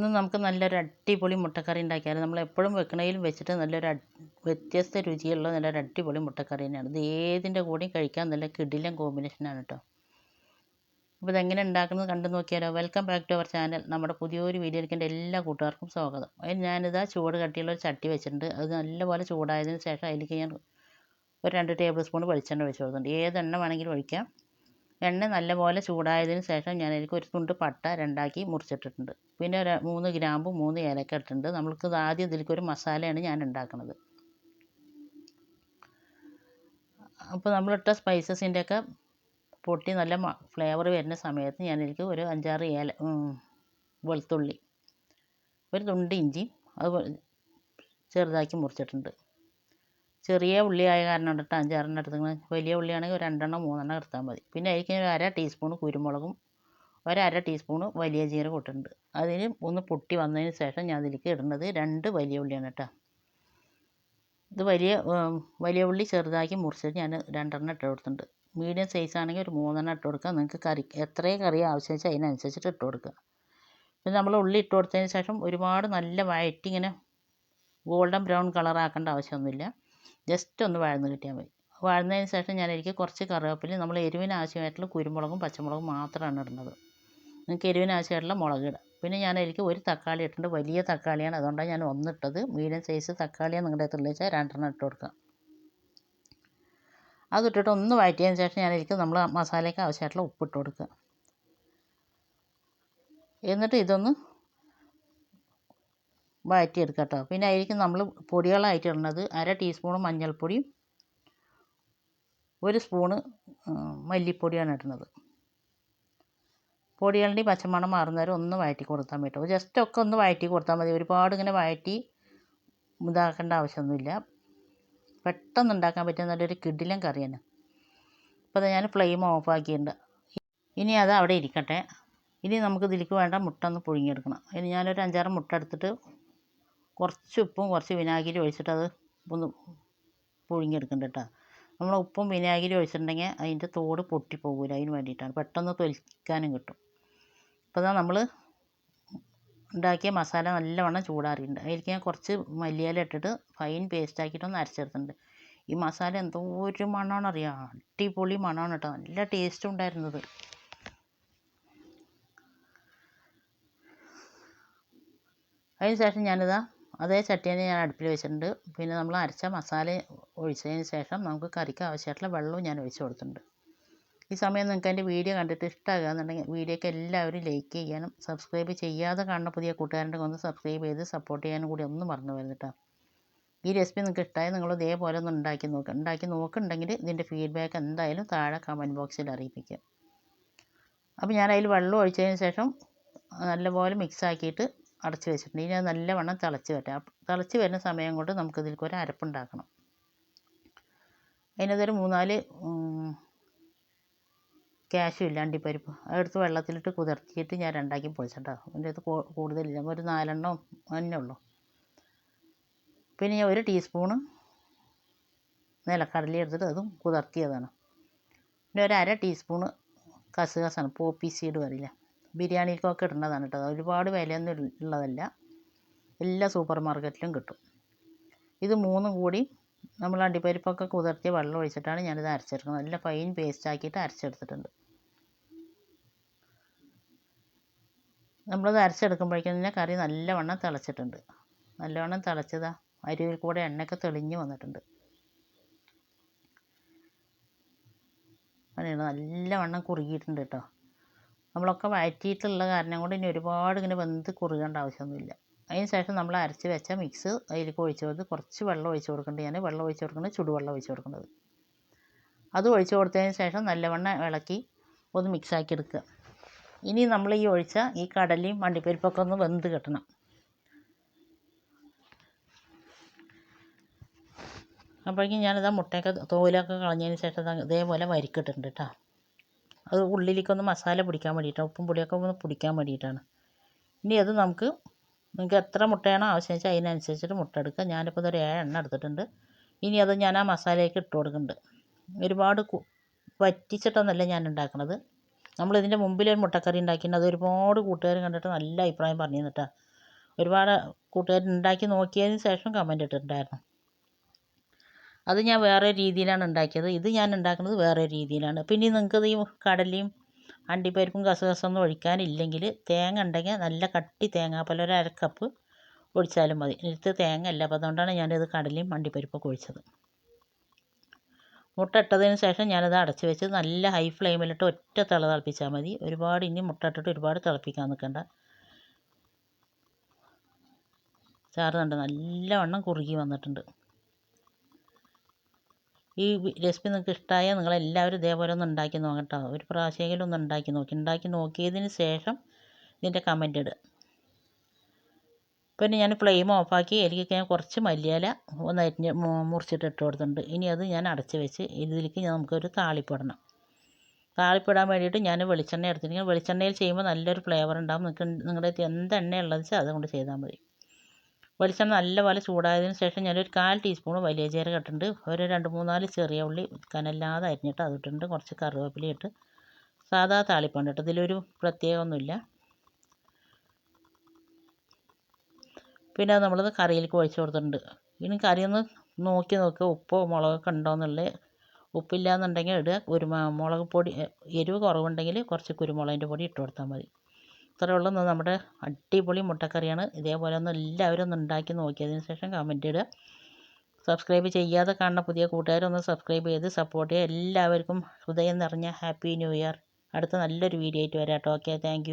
ഇന്ന് നമുക്ക് നല്ലൊരു അടിപൊളി മുട്ടക്കറി ഉണ്ടാക്കിയാലോ നമ്മൾ എപ്പോഴും വെക്കണതിലും വെച്ചിട്ട് നല്ലൊരു വ്യത്യസ്ത രുചിയുള്ള നല്ലൊരു അടിപൊളി മുട്ടക്കറി തന്നെയാണ്. ഇത് ഏതിന്റെ കൂടെയും കഴിക്കാൻ നല്ല കിടിലൻ കോമ്പിനേഷനാണ് കേട്ടോ അപ്പോൾ ഇതെങ്ങനെ ഉണ്ടാക്കുന്നത് കണ്ടു നോക്കിയാലോ. Welcome back to our channel നമ്മുടെ പുതിയൊരു വീഡിയോയിലേക്ക് എന്റെ എല്ലാ കൂട്ടുകാർക്കും സ്വാഗതം. അതിന് ഞാനിതാ ചൂട് കട്ടിയുള്ള ഒരു ചട്ടി വെച്ചിട്ടുണ്ട്. അത് നല്ലപോലെ ചൂടായതിന് ശേഷം അതിലേക്ക് ഞാൻ ഒരു രണ്ട് ടേബിൾ സ്പൂൺ വെളിച്ചെണ്ണ ഒഴിച്ച് കൊടുക്കുന്നുണ്ട് ഏത് എണ്ണ വേണമെങ്കിലും ഒഴിക്കാം. എണ്ണ നല്ലപോലെ ചൂടായതിന് ശേഷം ഞാൻ അതിലേക്ക് ഒരു തുണ്ട് പട്ട രണ്ടാക്കി മുറിച്ചിട്ടിട്ടുണ്ട്. പിന്നെ ഒരു മൂന്ന് ഗ്രാമ്പും മൂന്ന് ഏലക്ക ഇട്ടിട്ടുണ്ട്. നമ്മൾക്ക് ആദ്യം ഇതിലേക്ക് ഒരു മസാലയാണ് ഞാൻ ഉണ്ടാക്കുന്നത്. അപ്പോൾ നമ്മളിട്ട സ്പൈസസിന്റെ ഒക്കെ പൊട്ടി നല്ല ഫ്ലേവർ വരുന്ന സമയത്ത് ഞാൻ ഞാനിതിലേക്ക് ഒരു അഞ്ചാറ് ഏല വെളുത്തുള്ളി ഒരു തുണ്ട് ഇഞ്ചി അത് ചെറുതാക്കി മുറിച്ചിട്ടുണ്ട്. ചെറിയ ഉള്ളി ആയ കാരണം കൊണ്ടിട്ട് അഞ്ചാറെണ്ണം എടുത്തിങ്ങനെ വലിയ ഉള്ളിയാണെങ്കിൽ ഒരു രണ്ടെണ്ണം മൂന്നെണ്ണം എടുത്താൽ മതി. പിന്നെ അതിലേക്ക് ഒരു അര ടീസ്പൂൺ കുരുമുളകും ഒരു അര ടീസ്പൂൺ വലിയ ജീരകം ഇട്ടിട്ടുണ്ട്. അതിന് ഒന്ന് പൊട്ടി വന്നതിന് ശേഷം ഞാൻ അതിലേക്ക് ഇടുന്നത് രണ്ട് വലിയ ഉള്ളിയാണ് കേട്ടോ. ഇത് വലിയ വലിയ ഉള്ളി ചെറുതാക്കി മുറിച്ചിട്ട് ഞാൻ രണ്ടെണ്ണം ഇട്ട് കൊടുത്തിട്ടുണ്ട്. മീഡിയം സൈസ് ആണെങ്കിൽ ഒരു മൂന്നെണ്ണം ഇട്ട് കൊടുക്കുക. നിങ്ങൾക്ക് കറി എത്രയും കറി ആവശ്യം വെച്ചാൽ അതിനനുസരിച്ചിട്ട് ഇട്ട് കൊടുക്കുക. പിന്നെ നമ്മൾ ഉള്ളി ഇട്ട് കൊടുത്തതിന് ശേഷം ഒരുപാട് നല്ല വഴറ്റി ഇങ്ങനെ ഗോൾഡൻ ബ്രൗൺ കളർ ആക്കേണ്ട ആവശ്യമൊന്നുമില്ല. ജസ്റ്റ് ഒന്ന് വഴന്ന് കിട്ടിയാൽ മതി. വഴന്നതിന് ശേഷം ഞാൻ എനിക്ക് കുറച്ച് കറിവേപ്പില നമ്മൾ എരിവിന് ആവശ്യമായിട്ടുള്ള കുരുമുളകും പച്ചമുളകും മാത്രമാണ് ഇടുന്നത്. നിങ്ങൾക്ക് എരിവിന് ആവശ്യമായിട്ടുള്ള മുളക് ഇടാം. പിന്നെ ഞാൻ എനിക്ക് ഒരു തക്കാളി ഇട്ടിട്ടുണ്ട്. വലിയ തക്കാളിയാണ്. അതുകൊണ്ടാണ് ഞാൻ ഒന്നിട്ടത്. മീഡിയം സൈസ് തക്കാളിയാണ് നിങ്ങളുടെ അടുത്തുള്ള വെച്ചാൽ രണ്ടെണ്ണം ഇട്ട് കൊടുക്കാം. അതിട്ടിട്ട് ഒന്ന് വഴറ്റിയതിന് ശേഷം ഞാൻ എനിക്ക് നമ്മൾ മസാലയ്ക്ക് ആവശ്യമായിട്ടുള്ള ഉപ്പിട്ട് കൊടുക്കുക. എന്നിട്ട് ഇതൊന്ന് വഴറ്റിയെടുക്കുക കേട്ടോ പിന്നെ അതിലേക്ക് നമ്മൾ പൊടികളായിട്ട് ഇടുന്നത് അര ടീസ്പൂൺ മഞ്ഞൾപ്പൊടിയും ഒരു സ്പൂണ് മല്ലിപ്പൊടിയാണ് ഇടുന്നത് പൊടികളുടെ പച്ചമണം മാറുന്നവരെ ഒന്ന് വഴറ്റി കൊടുത്താൽ മതി കേട്ടോ. ജസ്റ്റ് ഒക്കെ ഒന്ന് വഴറ്റി കൊടുത്താൽ മതി. ഒരുപാട് ഇങ്ങനെ വഴറ്റി ഇതാക്കേണ്ട ആവശ്യമൊന്നുമില്ല. പെട്ടെന്ന് ഉണ്ടാക്കാൻ പറ്റിയ നല്ലൊരു കിഡിലൻ കറിയാണ്. അപ്പോൾ ഞാൻ ഫ്ലെയിം ഓഫാക്കിയിട്ടുണ്ട്. ഇനി അത് അവിടെ ഇരിക്കട്ടെ. ഇനി നമുക്ക് ഇതിലേക്ക് വേണ്ട മുട്ട ഒന്ന് പുഴുങ്ങിയെടുക്കണം. ഇനി ഞാനൊരു അഞ്ചാറ് മുട്ട എടുത്തിട്ട് കുറച്ച് ഉപ്പും കുറച്ച് വിനാഗിരി ഒഴിച്ചിട്ട് അത് ഒന്ന് പുഴുങ്ങിയെടുക്കുന്നുണ്ട് കേട്ടോ നമ്മൾ ഉപ്പും വിനാഗിരി ഒഴിച്ചിട്ടുണ്ടെങ്കിൽ അതിന്റെ തോട് പൊട്ടിപ്പോകില്ല അതിന് വേണ്ടിയിട്ടാണ്. പെട്ടെന്ന് തൊലിക്കാനും കിട്ടും. അപ്പോൾ ഇതാ നമ്മൾ ഉണ്ടാക്കിയ മസാല നല്ലവണ്ണം ചൂടാറിയിട്ടുണ്ട്. അതിലേക്ക് ഞാൻ കുറച്ച് മല്ലിയില ഇട്ടിട്ട് ഫൈൻ പേസ്റ്റ് ആക്കിയിട്ടൊന്ന് അരച്ചെടുത്തിട്ടുണ്ട്. ഈ മസാല എന്തോ ഒരു മണമാണ് അറിയാം അടിപൊളി മണമാണ് കേട്ടോ നല്ല ടേസ്റ്റ് ഉണ്ടായിരുന്നത്. അതിന് ശേഷം ഞാനിതാ അതേ ചട്ടിയാണ് ഞാൻ അടുപ്പിൽ വെച്ചിട്ടുണ്ട്. പിന്നെ നമ്മൾ അരച്ച മസാല ഒഴിച്ചതിന് ശേഷം നമുക്ക് കറിക്ക് ആവശ്യമായിട്ടുള്ള വെള്ളവും ഞാൻ ഒഴിച്ച് കൊടുത്തിട്ടുണ്ട്. ഈ സമയം നിങ്ങൾക്ക് എന്റെ വീഡിയോ കണ്ടിട്ട് ഇഷ്ടമാകുകയെന്നുണ്ടെങ്കിൽ വീഡിയോയ്ക്ക് എല്ലാവരും ലൈക്ക് ചെയ്യാനും സബ്സ്ക്രൈബ് ചെയ്യാതെ കാണുന്ന പുതിയ കൂട്ടുകാരന്റെ ഒന്ന് സബ്സ്ക്രൈബ് ചെയ്ത് സപ്പോർട്ട് ചെയ്യാനും കൂടി ഒന്നും മറന്നു വരുന്നിട്ടോ ഈ റെസിപ്പി നിങ്ങൾക്ക് ഇഷ്ടമായി നിങ്ങൾ ഇതേപോലെ ഒന്ന് ഉണ്ടാക്കി നോക്കുക ഉണ്ടാക്കി നോക്കുന്നുണ്ടെങ്കിൽ ഇതിന്റെ ഫീഡ്ബാക്ക് എന്തായാലും താഴെ കമന്റ് ബോക്സിൽ അറിയിപ്പിക്കുക അപ്പോൾ ഞാൻ അതിൽ വെള്ളം ഒഴിച്ചതിന് ശേഷം നല്ലപോലെ മിക്സ് ആക്കിയിട്ട് അടച്ച് വെച്ചിട്ടുണ്ട്. ഇനി അത് നല്ലവണ്ണം തിളച്ച് വരട്ടെ. തിളച്ച് വരുന്ന സമയം കൊണ്ട് നമുക്ക് നമുക്കിതിലേക്ക് ഒരു അരപ്പുണ്ടാക്കണം. അതിനകത്തൊരു മൂന്നാൽ ക്യാഷും ഇല്ല അണ്ടിപ്പരിപ്പ്. അതെടുത്ത് വെള്ളത്തിലിട്ട് കുതിർത്തിയിട്ട് ഞാൻ രണ്ടാക്കി പൊളിച്ചിട്ടോ. അതിന്റെ അടുത്ത് കൂടുതലില്ല. ഒരു നാലെണ്ണം തന്നെ ഉള്ളൂ. പിന്നെ ഞാൻ ഒരു ടീസ്പൂണ് നിലക്കടല എടുത്തിട്ട് അതും കുതിർത്തിയതാണ്. പിന്നെ ഒരു അര ടീസ്പൂണ് കസുകസാണ് പോപ്പി സീഡ് പറയില്ല ബിരിയാണിക്കൊക്കെ ഇടുന്നതാണ് കേട്ടോ. ഒരുപാട് വിലയൊന്നും ഉള്ളതല്ല എല്ലാ സൂപ്പർ മാർക്കറ്റിലും കിട്ടും. ഇത് മൂന്നും കൂടി നമ്മൾ അണ്ടിപ്പരിപ്പൊക്കെ കുതിർത്തിയ വെള്ളം ഒഴിച്ചിട്ടാണ് ഞാനിത് അരച്ചെടുക്കുന്നത്. നല്ല ഫൈൻ പേസ്റ്റ് ആക്കിയിട്ട് അരച്ചെടുത്തിട്ടുണ്ട്. നമ്മളത് അരച്ചെടുക്കുമ്പോഴേക്കും തന്നെ കറി നല്ലവണ്ണം തിളച്ചിട്ടുണ്ട്. നല്ലവണ്ണം തിളച്ചതാ. അരിയിൽ കൂടെ എണ്ണയൊക്കെ തെളിഞ്ഞു വന്നിട്ടുണ്ട്. അങ്ങനെയാണ് നല്ലവണ്ണം കുറുകിയിട്ടുണ്ട് കേട്ടോ. നമ്മളൊക്കെ വഴറ്റിയിട്ടുള്ള കാരണം കൊണ്ട് ഇനി ഒരുപാട് ഇങ്ങനെ വെന്ത് കുറുകേണ്ട ആവശ്യമൊന്നുമില്ല. അതിന് ശേഷം നമ്മൾ അരച്ച് വെച്ച മിക്സ് അതിലേക്ക് ഒഴിച്ച് കൊടുത്ത് കുറച്ച് വെള്ളം ഒഴിച്ച് കൊടുക്കേണ്ടത് ഞാൻ. വെള്ളം ഒഴിച്ച് കൊടുക്കുന്നത് ചുടുവെള്ളം ഒഴിച്ച് കൊടുക്കുന്നത് അത് ഒഴിച്ച് കൊടുത്തതിന് ശേഷം നല്ലവണ്ണം ഇളക്കി ഒന്ന് മിക്സാക്കി എടുക്കുക. ഇനി നമ്മൾ ഈ ഒഴിച്ച ഈ കടലയും മണ്ടിപ്പരിപ്പൊക്കെ ഒന്ന് വെന്ത് കിട്ടണം. അപ്പോഴേക്കും ഞാനിതാ മുട്ടയൊക്കെ തോലൊക്കെ കളഞ്ഞതിന് ശേഷം ഇതേപോലെ വരിക്കിട്ടുണ്ട് കേട്ടോ അത് ഉള്ളിലേക്കൊന്ന് മസാല പിടിക്കാൻ വേണ്ടിയിട്ടാണ്. ഉപ്പും പുളിയൊക്കെ ഒന്ന് പിടിക്കാൻ വേണ്ടിയിട്ടാണ്. ഇനി അത് നമുക്ക് നിങ്ങൾക്ക് എത്ര മുട്ടയാണോ ആവശ്യം വെച്ചാൽ അതിനനുസരിച്ചിട്ട് മുട്ട എടുക്കുക ഞാനിപ്പോൾ ഇതൊരു ഏഴെണ്ണം എടുത്തിട്ടുണ്ട്. ഇനി അത് ഞാൻ ആ മസാലയ്ക്ക് ഇട്ട് കൊടുക്കുന്നുണ്ട്. ഒരുപാട് വറ്റിച്ചിട്ടൊന്നല്ല ഞാൻ ഉണ്ടാക്കുന്നത്. നമ്മളിതിന്റെ മുമ്പിൽ ഒരു മുട്ടക്കറി ഉണ്ടാക്കിയിട്ടുണ്ട്. അത് ഒരുപാട് കൂട്ടുകാർ കണ്ടിട്ട് നല്ല അഭിപ്രായം പറഞ്ഞു കേട്ടോ. ഒരുപാട് കൂട്ടുകാർ ഉണ്ടാക്കി നോക്കിയതിന് ശേഷം കമന്റ് ഇട്ടിട്ടുണ്ടായിരുന്നു. അത് ഞാൻ വേറെ രീതിയിലാണ് ഉണ്ടാക്കിയത്. ഇത് ഞാൻ ഉണ്ടാക്കുന്നത് വേറെ രീതിയിലാണ്. പിന്നെ നിങ്ങൾക്ക് ഈ കടലയും അണ്ടിപ്പരിപ്പും ഗസഗസൊന്നും ഒഴിക്കാനില്ലെങ്കിൽ തേങ്ങ ഉണ്ടെങ്കിൽ നല്ല കട്ടി തേങ്ങാപ്പാൽ ഒരു അര കപ്പ് ഒഴിച്ചാലും മതി. ഇതിൽ തേങ്ങ അല്ല അപ്പോൾ അതുകൊണ്ടാണ് ഞാനിത് കടലയും അണ്ടിപ്പരിപ്പൊക്കെ ഒഴിച്ചത്. മുട്ട ഇട്ടതിന് ശേഷം ഞാനത് അടച്ച് വെച്ച് നല്ല ഹൈ ഫ്ലെയിമിലിട്ട് ഒറ്റ തിള തിളപ്പിച്ചാൽ മതി. ഒരുപാട് ഇനി മുട്ട ഇട്ടിട്ട് ഒരുപാട് തിളപ്പിക്കാൻ നിൽക്കണ്ട. ചാറ് കണ്ട് നല്ലവണ്ണം കുറുകി വന്നിട്ടുണ്ട്. ഈ റെസിപ്പി നിങ്ങൾക്ക് ഇഷ്ടമായാൽ നിങ്ങളെല്ലാവരും ഇതേപോലെ ഒന്ന് ഉണ്ടാക്കി നോക്കട്ടോ ഒരു പ്രാവശ്യമെങ്കിലും ഒന്ന് ഉണ്ടാക്കി നോക്കി. ഉണ്ടാക്കി നോക്കിയതിന് ശേഷം ഇതിന്റെ കമന്റ് ഇടുക പിന്നെ ഞാൻ ഫ്ലെയിം ഓഫാക്കി എനിക്ക് ഞാൻ കുറച്ച് മല്ലിയില ഒന്ന് അരിഞ്ഞ് മുറിച്ചിട്ട് ഇട്ട് കൊടുത്തിട്ടുണ്ട്. ഇനി അത് ഞാൻ അടച്ച് വെച്ച് ഇതിലേക്ക് നമുക്കൊരു താളിപ്പിടണം. താളിപ്പിടാൻ വേണ്ടിയിട്ട് ഞാൻ വെളിച്ചെണ്ണ എടുത്തിട്ടുണ്ടെങ്കിൽ വെളിച്ചെണ്ണയിൽ ചെയ്യുമ്പോൾ നല്ലൊരു ഫ്ലേവർ ഉണ്ടാകും നിങ്ങൾക്ക് നിങ്ങളുടെ എന്ത് എണ്ണ ഉള്ളത് വെച്ചാൽ അതുകൊണ്ട് ചെയ്താൽ മതി. വെളിച്ചെണ്ണ നല്ലപോലെ ചൂടായതിന് ശേഷം ഞാനൊരു കാൽ ടീസ്പൂൺ വലിയ ജീരകം ഇട്ടിട്ടുണ്ട്. ഒരു രണ്ട് മൂന്നാൽ ചെറിയ ഉള്ളി കനല്ലാതെ അരിഞ്ഞിട്ട് അതിട്ടുണ്ട് കുറച്ച് കറിവേപ്പില ഇട്ട് സാധാ താളിപ്പണ്ട് കേട്ടോ. ഇതിലൊരു പ്രത്യേകമൊന്നുമില്ല. പിന്നെ അത് നമ്മളത് കറിയിലേക്ക് ഒഴിച്ച് കൊടുത്തിട്ടുണ്ട്. ഇനി കറി ഒന്ന് നോക്കി. നോക്കുക ഉപ്പോ മുളകൊക്കെ ഉണ്ടോ എന്നുള്ളത് ഉപ്പില്ല എന്നുണ്ടെങ്കിൽ ഇടുക കുരുമുളക് പൊടി എരിവ് കുറവുണ്ടെങ്കിൽ കുറച്ച് കുരുമുളകിന്റെ പൊടി ഇട്ട് കൊടുത്താൽ മതി. ഇത്രയേ ഉള്ളൂ നമ്മുടെ അടിപൊളി മുട്ടക്കറിയാണ്. ഇതേപോലെ ഒന്ന് എല്ലാവരും ഒന്ന് ഉണ്ടാക്കി നോക്കിയതിന് ശേഷം കമന്റ് ഇടുക. സബ്സ്ക്രൈബ് ചെയ്യാതെ കാണുന്ന പുതിയ കൂട്ടുകാരൊന്ന് സബ്സ്ക്രൈബ് ചെയ്ത് സപ്പോർട്ട് ചെയ്യുക. എല്ലാവർക്കും ഹൃദയം നിറഞ്ഞ ഹാപ്പി ന്യൂ ഇയർ അടുത്ത നല്ലൊരു വീഡിയോ ആയിട്ട് വരാം കേട്ടോ. Okay thank